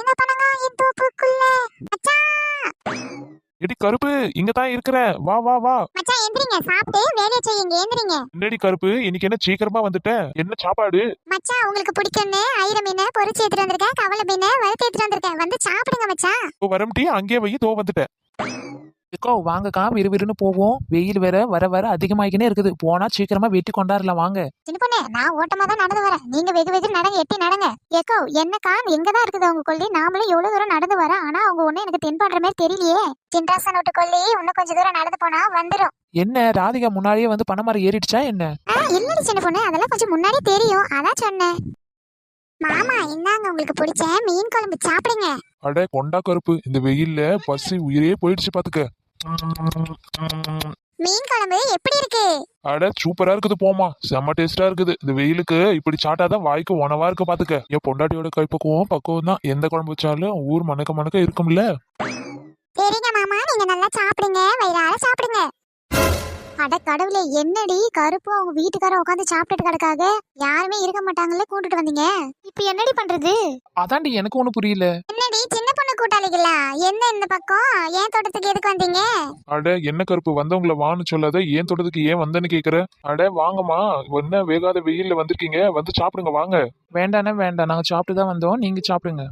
இந்த பனங்காயின் தோப்புக்குள்ள. மச்சான் எடி கருப்பு இங்க தான் இருக்கிற. வா வா வா. மச்சான் எந்திரிங்க. சாப்பிட்டு வேலையை செய்யுங்க. எந்திரிங்க. என்னடி கருப்பு? இன்னைக்கு என்ன சீக்கிரமா வந்துட்ட? என்ன சாப்பாடு? மச்சான் உங்களுக்கு பிடிக்கும்னு ஐர மீனை பொரிச்சு எடுத்துட்டு வந்திருக்கேன். கவலை மீனை வறுத்து எடுத்துட்டு வந்திருக்கேன். வந்து சாப்பிடுங்க மச்சான் வரம்டி அங்கேயே வை. தோ வந்துட்டேன் ஏக்கோ வாங்கக்கா விறுவிறுன்னு போவோம். வெயில் வேற வர வர அதிகமாகிக்கினே இருக்குது. போனா சீக்கிரமா வெட்டி கொண்டாடலாம் வாங்க. சின்ன பொண்ணு நான் ஓட்டமா தான் நடந்து வரேன். நீங்க வெகு வெகு நடங்க எட்டி நடங்க. ஏக்கோ என்னக்கா எங்கதான் இருக்குது அவங்க கொல்லி? நாமளும் எவ்வளவு தூரம் நடந்து வரோம். ஆனா அவங்க ஒண்ணு எனக்கு தென்படுற மாதிரி தெரியலையே. சின்ராசன் விட்டு கொல்லி இன்னும் கொஞ்சம் தூரம் நடந்து போனா வந்துரும். என்ன ராதிகா முன்னாடியே வந்து பணமரம் ஏறிடுச்சா என்ன? ஆ இல்லடி சின்ன பொண்ணு அதெல்லாம் கொஞ்சம் முன்னாடி தெரியும். அதான் சொன்னேன். மாமா இந்தாங்க உங்களுக்கு பிடிச்ச மீன் குழம்பு. சாப்பிடுங்க. அட கொண்டா கருப்பு. இந்த வெயில்ல பசி உயிரே போயிடுச்சு பாத்துக்க. மீன் குழம்பு எப்படி இருக்கு? அட சூப்பரா இருக்குது போமா செம்ம டேஸ்டா இருக்குது. இந்த வெயிலுக்கு இப்படி சாட்டாதான் வாய்க்கு உணவா இருக்கு பாத்துக்க. என் பொண்டாட்டியோட கைப்பக்குவம் பக்குவம் தான் எந்த குழம்பு வச்சாலும் ஊர் மணக்க மணக்க இருக்கும்ல. சரிங்க மாமா நீங்க நல்லா சாப்பிடுங்க. வயிறார சாப்பிடுங்க. அட கடவுளே என்னடி கருப்பு அவங்க வீட்டுக்காரர் உட்காந்து சாப்பிட்டுட்டு கிடக்காக? யாருமே இருக்க மாட்டாங்களே கூட்டிட்டு வந்தீங்க? இப்ப என்னடி பண்றது? அதாண்டி எனக்கு ஒண்ணு புரியல. என்னடி சின்ன பொண்ணு கூட்டாளிகளா? என்ன இந்த பக்கம்? ஏன் தோட்டத்துக்கு எதுக்கு வந்தீங்க? அட என்ன கருப்பு வந்தவங்கள வான்னு சொல்லாத ஏன் தொடதுக்கு ஏன் வந்தேன்னு கேக்குற? அட வாங்கம்மா. என்ன வேகாத வெயில்ல வந்திருக்கீங்க? வந்து சாப்பிடுங்க வாங்க. வேண்டானே வேண்டாம். நாங்க சாப்பிட்டு தான் வந்தோம். நீங்க சாப்பிடுங்க.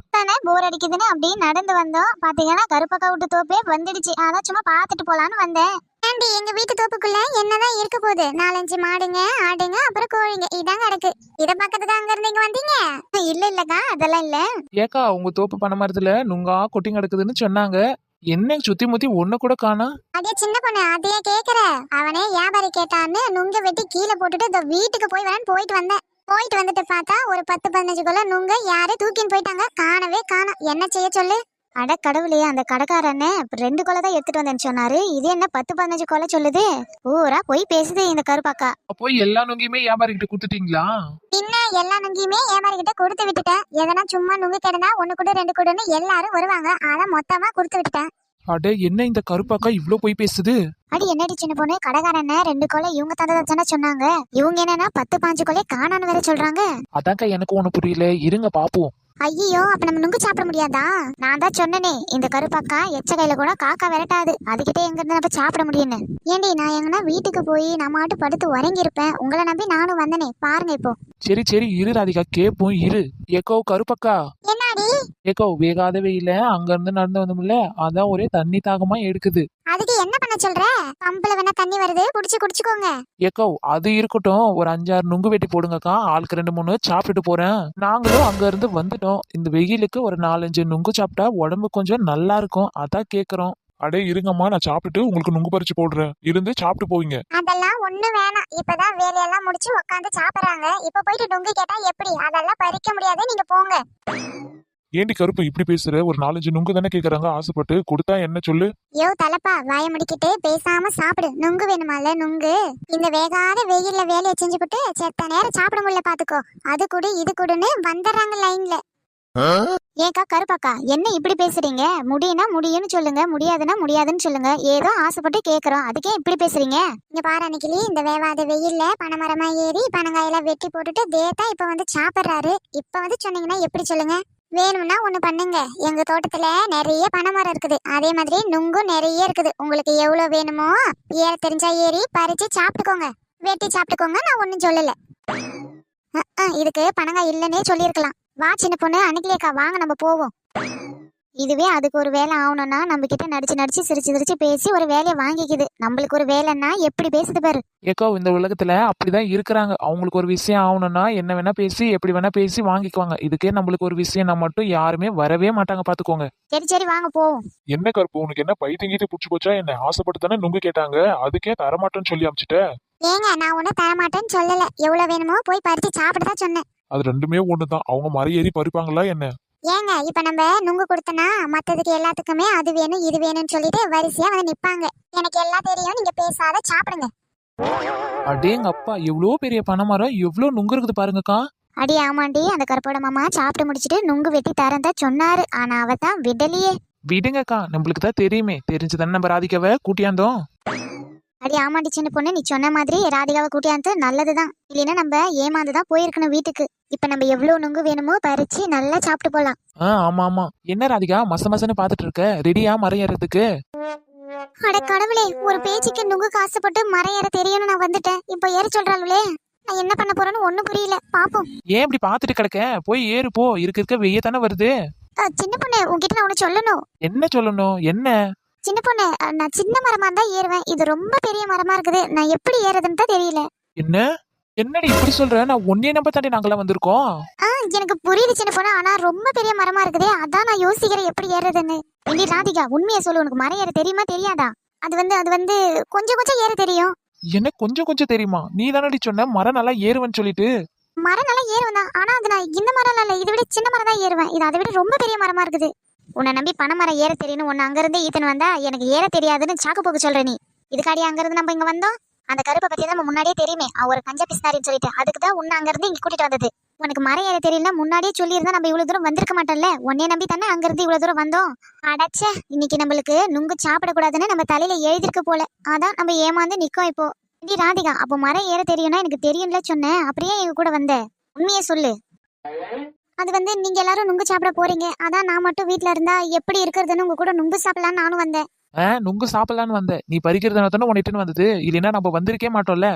போர் அடிக்குதுன்னு அப்படியே நடந்து வந்தோம். பாத்தீங்கன்னா கருப்பக்கா விட்டு தோப்பே வந்துடுச்சு. அதான் சும்மா பாத்துட்டு போலான்னு வந்தேன். ஆண்டி எங்க வீட்டு தோப்புக்குள்ள என்னதான் இருக்க போகுது? நாலஞ்சு மாடுங்க ஆடுங்க அப்புறம் கோழிங்க. இதாங்க கிடக்கு இத பக்கத்துக்கு அங்க இருந்து இங்க வந்தீங்க? இல்ல இல்லக்கா அதெல்லாம் இல்ல. ஏக்கா உங்க தோப்பு பணமரத்துல நுங்கா கொட்டி கிடக்குதுன்னு சொன்னாங்க. என்ன சுத்தி முத்தி ஒண்ணு கூட காணா. அதே சின்ன பொண்ணு அதையே கேக்குற. அவனே வியாபாரி கேட்டான்னு நுங்க வெட்டி கீழே போட்டுட்டு இந்த வீட்டுக்கு போய் வரேன்னு போயிட்டு வந்தேன். போயிட்டு வந்துட்டு பார்த்தா ஒரு பத்து பதினஞ்சு குள்ள நுங்க யாரு தூக்கின்னு போயிட்டாங்க. காணவே காணோம். என்ன செய்ய சொல்லு? அட கடவுளே அந்த கடைக்காரன்னு ரெண்டு கொலை தான் எடுத்துட்டு வந்தேன்னு சொன்னாரு. இது என்ன பத்து பதினஞ்சு கொலை சொல்லுது? ஊரா போய் பேசுது இந்த கருப்பாக்கா. அப்போ எல்லா நுங்கியுமே வியாபாரி கிட்ட கொடுத்துட்டீங்களா? பின்ன எல்லா நுங்கியுமே வியாபாரி கிட்ட கொடுத்து விட்டுட்டேன். எதனா சும்மா நுங்கு கிடந்தா ஒண்ணு கூட ரெண்டு கூடன்னு எல்லாரும் வருவாங்க. அதான் மொத்தமா கொடுத்து விட்டுட்டேன். அட என்ன இந்த கருப்பாக்கா இவ்ளோ போய் பேசுது? அடி என்னடி சின்ன பொண்ணு? கடைக்காரன ரெண்டு கொலை இவங்க தந்ததை தானே சொன்னாங்க. இவங்க என்னன்னா பத்து பாஞ்சு கொலை காணான்னு வேற சொல்றாங்க. அதான்க்கா எனக்கு ஒண்ணு புரியல. இருங்க பாப்போம். ஐயோ அப்ப நம்ம நுங்கு சாப்பிட முடியாதா? நான் தான் சொன்னனே இந்த கருப்பாக்கா எச்ச கையில கூட காக்கா விரட்டாது. அதுகிட்ட எங்க இருந்து நம்ம சாப்பிட முடியும்னு. ஏண்டி நான் எங்கன்னா வீட்டுக்கு போய் நம்ம மாட்டு படுத்து உறங்கி இருப்பேன் உங்களை நம்பி நானும் வந்தனே. பாருங்க இப்போ. சரி சரி இரு ராதிகா கேப்போம் இரு. ஏக்கோ கருப்பக்கா. ஏக்கோ வேகாத வெயில அங்க இருந்து நடந்து வந்தோம்ல. அதான் ஒரே தண்ணி தாகமா எடுக்குது. அதுக்கு என்ன பண்ண சொல்ற? பம்புல வேணா தண்ணி வருது. புடிச்சு குடிச்சுக்கோங்க. ஏக்கோ அது இருக்கட்டும். ஒரு அஞ்சாறு நுங்கு வெட்டி போடுங்கக்கா. ஆளுக்கு ரெண்டு மூணு சாப்பிட்டுட்டு போறேன். நாங்களும் அங்க இருந்து வந்துட்டோம். இந்த வெயிலுக்கு ஒரு நாலஞ்சு நுங்கு சாப்பிட்டா உடம்பு கொஞ்சம் நல்லா இருக்கும். அதான் கேக்குறோம். அடே இருங்கம்மா. நான் சாப்பிட்டுட்டு உங்களுக்கு நுங்கு பறிச்சு போடுறேன். இருந்து சாப்பிட்டு போவீங்க. ஒண்ணு வேணாம். இப்பதான் வேலையெல்லாம் முடிச்சு உட்காந்து சாப்பிடுறாங்க. இப்ப போயிட்டு நுங்கு கேட்டா எப்படி? அதெல்லாம் பறிக்க முடியாது நீங்க போங்க. ஏண்டி கருப்பு இப்படி பேசுற? ஒரு நாலஞ்சு நுங்கு தானே கேக்குறாங்க ஆசைப்பட்டு. கொடுத்தா என்ன சொல்லு? யோ தலப்பா வாய முடிக்கிட்டு பேசாம சாப்பிடு. நுங்கு வேணுமால நுங்கு? இந்த வேகாத வெயில்ல வேலையை செஞ்சுபிட்டு செத்த நேரம் சாப்பிட முடியல பாத்துக்கோ. அது குடு இது குடுன்னு வந்துடுறாங்க லைன்ல ஏக்கா கருப்பாக்கா என்ன இப்படி பேசுறீங்க? முடியுனா முடியும்னு சொல்லுங்க முடியாதுன்னா முடியாதுன்னு சொல்லுங்க. ஏதோ ஆசைப்பட்டு கேக்குறோம். அதுக்கே இப்படி பேசுறீங்க? இங்க பாரு அன்னைக்கு இந்த வேவாத வெயில்ல பனைமரமா ஏறி பனங்காயெல்லாம் வெட்டி போட்டுட்டு தேத்தா இப்ப வந்து சாப்பிடுறாரு. இப்ப வந்து சொன்னீங்கன்னா எப்படி சொல்லுங்க? வேணும்னா ஒண்ணு பண்ணுங்க. எங்க தோட்டத்துல நிறைய பனைமரம் இருக்குது. அதே மாதிரி நுங்கும் நிறைய இருக்குது. உங்களுக்கு எவ்வளவு வேணுமோ ஏற தெரிஞ்சா ஏறி பறிச்சு சாப்பிட்டுக்கோங்க. வெட்டி சாப்பிட்டுக்கோங்க நான் ஒண்ணும் சொல்லல. இதுக்கு பனங்காய் இல்லைன்னே சொல்லியிருக்கலாம். வா சின்ன பொண்ணு. அன்னைக்கிலேக்கா வாங்க நம்ம போவோம். இதுவே அதுக்கு ஒரு வேலை ஆகணும்னா நம்ம கிட்ட நடிச்சு நடிச்சு சிரிச்சு சிரிச்சு பேசி ஒரு வேலையை வாங்கிக்குது. நம்மளுக்கு ஒரு வேலைன்னா எப்படி பேசுது பாரு. ஏக்கோ இந்த உலகத்துல அப்படிதான் இருக்கிறாங்க. அவங்களுக்கு ஒரு விஷயம் ஆகணும்னா என்ன வேணா பேசி எப்படி வேணா பேசி வாங்கிக்குவாங்க. இதுக்கே நம்மளுக்கு ஒரு விஷயம்னா மட்டும் யாருமே வரவே மாட்டாங்க பாத்துக்கோங்க சரி சரி வாங்க போவோம். என்ன கருப்பு உனக்கு என்ன பைத்தியங்கிட்டு புடிச்சு போச்சா? என்ன ஆசைப்பட்டு தானே நுங்கு கேட்டாங்க. அதுக்கே தரமாட்டேன்னு சொல்லி அமிச்சிட்ட. ஏங்க நான் ஒன்றும் தரமாட்டேன்னு சொல்லல. எவ்வளவு வேணுமோ போய் பறிச்சு சாப்பிட தான் சொன்னேன். அது ரெண்டுமே ஒண்ணுதான். அவங்க மரம் ஏறி பறிப்பாங்களா என்ன? ஏங்க இப்ப நம்ம நுங்கு கொடுத்தனா மத்ததுக்கு எல்லாத்துக்குமே அது வேணும் இது வேணும்னு சொல்லிட்டு வரிசையா வந்து நிப்பாங்க. எனக்கு எல்லாம் தெரியும் நீங்க பேசாத சாப்பிடுங்க. அடேங்க அப்பா எவ்வளோ பெரிய பனைமரம் எவ்வளோ நுங்கு இருக்குது பாருங்கக்கா. அடி ஆமாண்டி அந்த கருப்போட மாமா சாப்பிட்டு முடிச்சிட்டு நுங்கு வெட்டி தரந்தா சொன்னாரு. ஆனா அவ தான் விடலையே. விடுங்கக்கா நம்மளுக்கு தான் தெரியுமே. தெரிஞ்சுதானே நம்ம ராதிக்காவை கூட்டியாந்தோம். அடி ஆமாண்டி சின்ன பொண்ணு நீ சொன்ன மாதிரி ராதிகாவை கூட்டியாந்து நல்லதுதான். இல்லைன்னா நம்ம ஏமாந்து தான் போயிருக்கணும் வீட்டுக்கு. இப்ப நம்ம எவ்வளவு நுங்கு வேணுமோ பறிச்சு நல்லா சாப்பிட்டு போலாம். ஆ ஆமா ஆமா. என்ன ராதிகா மச மசன்னு பாத்துட்டு இருக்க? ரெடியா மரம் ஏறதுக்கு அட கடவுளே ஒரு பேச்சுக்கு நுங்கு காசுப்பட்டு மரம் ஏற தெரியும்னு நான் வந்துட்டேன். இப்ப ஏற சொல்றாங்களே நான் என்ன பண்ண போறேன்னு ஒண்ணும் புரியல. பாப்போம். ஏன் இப்படி பாத்துட்டு கிடக்க? போய் ஏறு போ. இருக்க இருக்க வெய்ய தானே வருது. அஹ், சின்ன பொண்ணு உன்கிட்ட நான் ஒண்ணு சொல்லணும். என்ன சொல்லணும்? என்ன? சின்ன பொண்ணு நான் சின்ன மரமா இருந்தா ஏறுவேன். இது ரொம்ப பெரிய மரமா இருக்குது. நான் எப்படி ஏறுதுன்னு தான் தெரியல. என்ன? என்னடி இப்படி சொல்ற? நான் ஒன்னே நம்ப தாண்டி நாங்களாம் வந்திருக்கோம். ஆ எனக்கு புரியுது சின்ன பொண்ணு. ஆனா ரொம்ப பெரிய மரமா இருக்குதே. அதான் நான் யோசிக்கிறேன் எப்படி ஏறுறதுன்னு. இண்டி ராதிகா உண்மையை சொல்லு. உனக்கு மரம் ஏற தெரியுமா தெரியாதா? அது வந்து அது வந்து கொஞ்சம் கொஞ்சம் ஏற தெரியும். என்ன கொஞ்சம் கொஞ்சம் தெரியுமா? நீ தானடி சொன்ன மரம் நல்லா ஏறுவேன்னு சொல்லிட்டு. மரம் நல்லா ஏறுவேன் தான். ஆனா அது நான் இந்த மரம் இல்ல. இதை விட சின்ன மரம் தான் ஏறுவேன். இது அதை விட ரொம்ப பெரிய மரமா இருக்குது. உன்னை நம்பி பனைமரம் ஏற தெரியணும். உன்னை அங்கிருந்து ஈத்தன் வந்தா எனக்கு ஏற தெரியாதுன்னு சாக்கு போக்கு சொல்ற நீ. இதுக்காடி அங்கிருந்து நம்ம இங்க வந்தோம்? அந்த கருப்பை பத்தி தான் நம்ம முன்னாடியே தெரியுமே. அவர் ஒரு கஞ்ச பிஸ்னாரின்னு சொல்லிட்டு. அதுக்கு தான் உன்னை அங்கிருந்து இங்க கூட்டிட்டு வந்தது. உனக்கு மரம் ஏற தெரியல முன்னாடியே சொல்லியிருந்தா நம்ம இவ்வளவு தூரம் வந்திருக்க மாட்டோம்ல? உன்னைய நம்பி தானே அங்கிருந்து இவ்வளோ தூரம் வந்தோம்? அடச்சே இன்னைக்கு நம்மளுக்கு நுங்கு சாப்பிடக்கூடாதுன்னு நம்ம தலையில எழுதிருக்கு போல. அதான் நம்ம ஏமாந்து நிக்கோம் இப்போ. டி ராதிகா அப்போ மரம் ஏற தெரியும்னா எனக்கு தெரியும்ல சொன்னேன். அப்படியே எங்க கூட வந்த. உண்மையை சொல்லு. அது வந்து நீங்க எல்லாரும் நுங்கு சாப்பிட போறீங்க. அதான் நான் மட்டும் வீட்ல இருந்தா எப்படி இருக்கிறதுன்னு உங்க கூட நுங்கு சாப்பிடலாம்னு நானும் வந்தேன். நுங்கு சாப்பிடலான்னு வந்தேன். நீ பறிக்கிறதுனால தானே உன்னிட்டுன்னு வந்தது? இல்லைன்னா நம்ம வந்திருக்கே மாட்டோம்ல?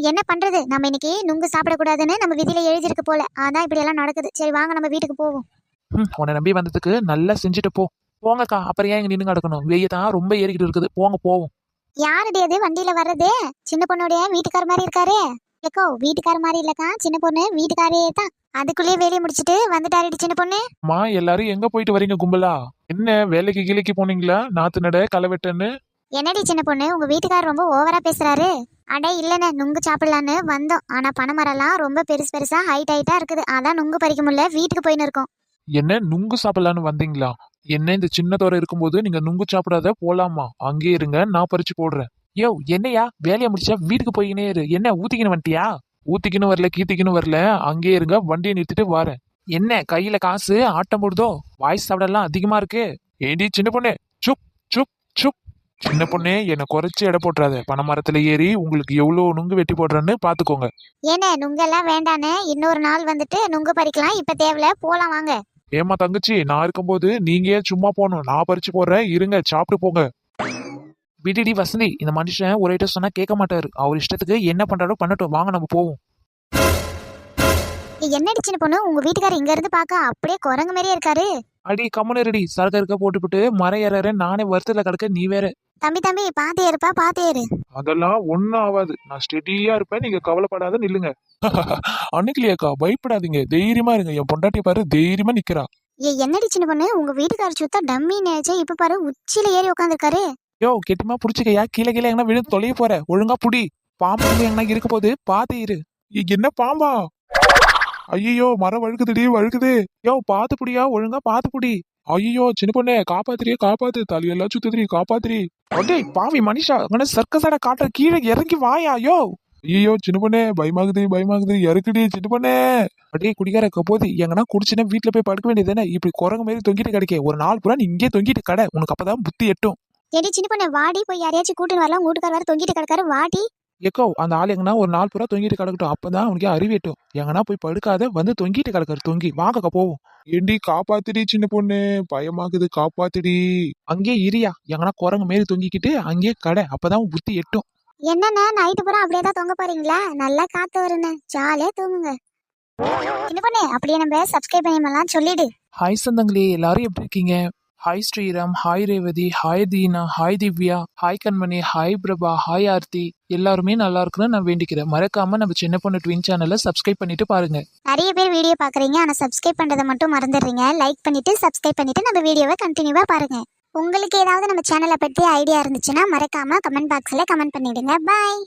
என்ன பண்றது? நம்ம இன்னைக்கு நுங்கு சாப்பிடக்கூடாதுன்னு நம்ம விதியில எழுதியிருக்கு போல. அதான் இப்படி எல்லாம் நடக்குது. சரி வாங்க நம்ம வீட்டுக்கு போவோம். ம், உன்னை நம்பி வந்ததுக்கு நல்லா செஞ்சுட்டு போ. போங்கக்கா அப்புறம் ஏன் நின்று கிடக்கணும்? வெய்ய தான் ரொம்ப ஏறிக்கிட்டு இருக்குது. போங்க போவோம். யாருடைய அது வண்டியில வர்றது? சின்ன பொண்ணுடைய வீட்டுக்கார மாதிரி இருக்காரு. ஏக்கோ வீட்டுக்கார மாதிரி இல்லக்கா சின்ன பொண்ணு வீட்டுக்காரே தான். அதுக்குள்ளேயே வேலையை முடிச்சிட்டு வந்துட்டாருடி சின்ன பொண்ணு. அம்மா எல்லாரும் எங்க போயிட்டு வரீங்க கும்பலா? என்ன வேலைக்கு கீழைக்கு போனீங்களா? நாத்து நட களை வெட்டன்னு? என்னடி சின்ன பொண்ணு உங்க வீட்டுக்காரர் ரொம்ப ஓவரா பேசுறாரு. அட இல்லண்ணே நுங்கு சாப்பிடலான்னு வந்தோம். ஆனா பனைமரம்லாம் ரொம்ப பெருசு பெருசா ஹைட் ஹைட்டா இருக்குது. அதான் நுங்கு பறிக்க முடியல வீட்டுக்கு போயின்னு இருக்கோம். என்ன நுங்கு சாப்பிடலான்னு வந்தீங்களா? என்ன இந்த சின்ன தோரை இருக்கும்போது நீங்க நுங்கு சாப்பிடாத போலாமா அங்கே இருங்க நான் பறிச்சு போடுறேன். யோ என்னையா? வேலையை முடிச்சா வீட்டுக்கு போய்கினே இரு. என்ன ஊத்திக்கின்னு வந்துட்டியா? ஊத்திக்கின்னு வரல கீத்திக்கின்னு வரல. அங்கே இருங்க வண்டியை நிறுத்திட்டு வரேன். என்ன கையில காசு ஆட்டம் போடுதோ? வாய்ஸ் சாப்பிடலாம் அதிகமா இருக்கு. ஏண்டி சின்ன பொண்ணு? சுப் சுப் சுப். சின்ன பொண்ணே என்னை குறைச்சு எடை போட்டுறாத. பனை மரத்துல ஏறி உங்களுக்கு எவ்வளவு நுங்கு வெட்டி போடுறேன்னு பாத்துக்கோங்க. ஏனே நுங்கெல்லாம் வேண்டானே இன்னொரு நாள் வந்துட்டு நுங்கு பறிக்கலாம். இப்ப தேவையில்ல போலாம் வாங்க. ஏமா தங்கச்சி நான் இருக்கும்போது நீங்க ஏன் சும்மா போகணும்? நான் பறிச்சு போடுறேன். இருங்க சாப்பிட்டு போங்க. விடிடி வசந்தி இந்த மனுஷன் ஒரு ஐட்டம் சொன்னா கேட்க மாட்டாரு. அவர் இஷ்டத்துக்கு என்ன பண்றாரோ பண்ணட்டும். வாங்க நம்ம போவோம். ஏய், என்னடி சின்ன பொண்ணு? உங்க வீட்டுக்காரர் இங்க இருந்து பார்க்க அப்படியே குரங்கு மாதிரியே இருக்காரு. அடி கம்மனு ரெடி சரக்கு இருக்க போட்டுவிட்டு மரம் ஏறறேன் நானே வருத்தத்துல கிடக்க நீ வேற. தம்பி தம்பி பாத்து ஏறுப்பா பாத்து ஏறு. அதெல்லாம் ஒன்னும் ஆகாது நான் ஸ்டெடியா இருப்பேன். நீங்க கவலைப்படாத நில்லுங்க. அன்னைக்கிலேக்கா பயப்படாதீங்க. தைரியமா இருங்க. என் பொண்டாட்டி பாரு தைரியமா நிக்கிறா. ஏ என்னடி சின்ன பொண்ணு? உங்க வீட்டுக்காரர் சுத்தா டம்மி நினைச்சே இப்ப பாரு உச்சியில ஏறி உட்காந்துருக்காரு யோ கெட்டிமா புடிச்சுக்கையா? கீழே கீழே எங்கன்னா விழுந்து தொலைய போற. ஒழுங்கா புடி. பாம்பு எங்கன்னா இருக்க போது பாத்து இரு. இ- என்ன பாம்பா? ஐயோ மரம் வழுக்குதுடி வழுக்குது. யோ பாத்து புடியா? ஒழுங்கா பாத்து புடி. ஐயோ சின்ன பொண்ணே காப்பாத்துறியே காப்பாத்து. தலையெல்லாம் சுத்துதுரி காப்பாத்துரி அடே பாவி மனுஷா. அங்கே சர்க்கஸாட காட்டுற கீழே இறங்கி வாயா யோ. ஐயோ சின்ன பொண்ணே பயமாகுது பயமாகுது. இறக்குடி சின்ன பொண்ணே. அடே குடிக்கார போது. எங்கன்னா குடிச்சுனா வீட்டுல போய் படுக்க வேண்டியதானே இப்படி குரங்கு மாதிரி தொங்கிட்டு கிடைக்க. ஒரு நாள் புறா நீ இங்கே தொங்கிட்டு கடை. உனக்கு அப்பதான் புத்தி எட்டும். ஏடி சின்ன பொண்ணு வாடி போய் யாரையாச்சும் கூட்டின்னு வரலாம். உங்க வீட்டுக்காரர் வேற தொங்கிட்டு கிடக்காரு. வாடி. எக்கோ அந்த ஆள் எங்கன்னா ஒரு நாள் பூரா தொங்கிட்டு கிடக்கட்டும். அப்பதான் உனக்கு அறிவேட்டும் எங்கன்னா போய் படுக்காத வந்து தொங்கிட்டு கிடக்காரு. தொங்கி. வாங்கக்கா போவோம். ஏண்டி காப்பாத்துடி சின்ன பொண்ணு. பயமாகுது காப்பாத்துடி. அங்கேயே இரியா. எங்கன்னா குரங்கு மாரி தொங்கிக்கிட்டு அங்கேயே கடை. அப்பதான் புத்தி எட்டும். என்னண்ணே நைட்டு பூரா அப்படியே தான் தொங்க போறீங்களா? நல்லா காத்து வருண்ணே. ஜாலியா தூங்குங்க. சின்ன பொண்ணு அப்படியே நம்ம சப்ஸ்கிரைப் பண்ணிடலாம் சொல்லிடு. ஹாய் சொந்தங்களே. எல்லாரும் எப்படி இருக்கீங்க? Hi Sriram hi Revathi hi Deena hi Divya hi Kanmani hi Prabha hi Aarthi எல்லாருமே நல்லா இருக்கணும்னு நான் வேண்டிக்கிறேன். மறக்காம நம்ம சின்ன பொண்ணு ட்வின் சேனலை சப்ஸ்கிரைப் பண்ணிட்டு பாருங்க. நிறைய பேர் வீடியோ பாக்குறீங்க ஆனா சப்ஸ்கிரைப் பண்றதை மட்டும் மறந்துடுறீங்க. லைக் பண்ணிட்டு சப்ஸ்கிரைப் பண்ணிட்டு நம்ம வீடியோவை கண்டினியூவா பாருங்க. உங்களுக்கு ஏதாவது நம்ம சேனலை பத்தி ஐடியா இருந்துச்சுன்னா மறக்காம கமெண்ட் பாக்ஸ்ல கமெண்ட் பண்ணிடுங்க. பாய்